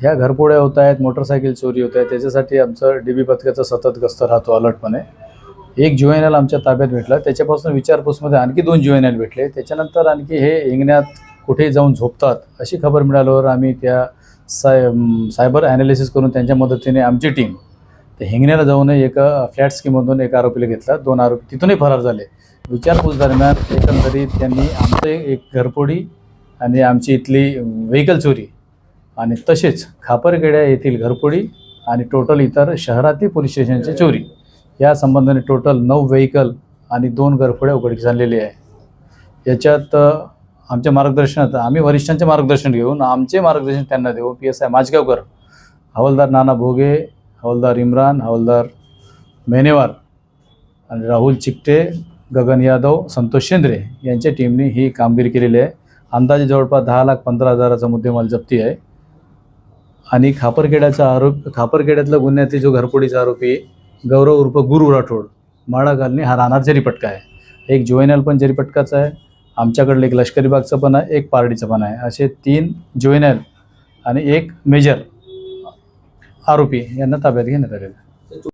ह्या घरपोड्या होत आहेत मोटरसायकल चोरी होत आहे त्याच्यासाठी आमचं डी बी पथकाचा सतत गस्त राहतो अलर्टपणे. एक जुएनएल आमच्या ताब्यात भेटला. त्याच्यापासून विचारपूसमध्ये आणखी दोन जुएनएल भेटले. त्याच्यानंतर आणखी हे हिंगण्यात कुठे जाऊन झोपतात अशी खबर मिळाल्यावर आम्ही त्या साय सायबर ॲनालिसिस करून त्यांच्या मदतीने आमची टीम ते हिंगण्याला जाऊन एका फ्लॅट स्कीममधून एक आरोपीला घेतला. दोन आरोपी तिथूनही फरार झाले. विचारपूस दरम्यान एकंदरीत त्यांनी आमचं एक घरपोडी आणि आमची इथली व्हेकल चोरी आणि तसेच खापरगेड्या येथील घरपोडी आणि टोटल इतर शहरातील पोलीस स्टेशनची चोरी. या संबंधाने टोटल नऊ व्हेकल आणि दोन घरफोड्या उघडकीस झालेली आहे. याच्यात आमच्या मार्गदर्शनात आम्ही वरिष्ठांचे मार्गदर्शन घेऊन आमचे मार्गदर्शन त्यांना देऊ पी एस आय माजगावकर हवालदार नाना भोगे हवालदार इम्रान हवालदार मेनेवार आणि राहुल चिकटे गगन यादव संतोष शेंद्रे यांच्या टीमने ही कामगिरी केलेली आहे. अंदाजे जवळपास दहा लाख पंधरा हजाराचा मुद्देमाल जप्ती आहे. आणि खापरखेड्याचा आरोप खापरखेड्यातल्या गुन्ह्यातील जो घरपोडीचा आरोपी गौरव उर्फ गुरु राठोड माळा घालणे हा राहणार जरीपटका आहे. एक जुवेनल पण जरीपटकाचा आहे आमच्याकडलं एक लष्करी बागचं पण आहे एक पारडीचं पण आहे. असे तीन जुवेनल आणि एक मेजर आरोपी यांना ताब्यात घेण्यात आलेलं आहे.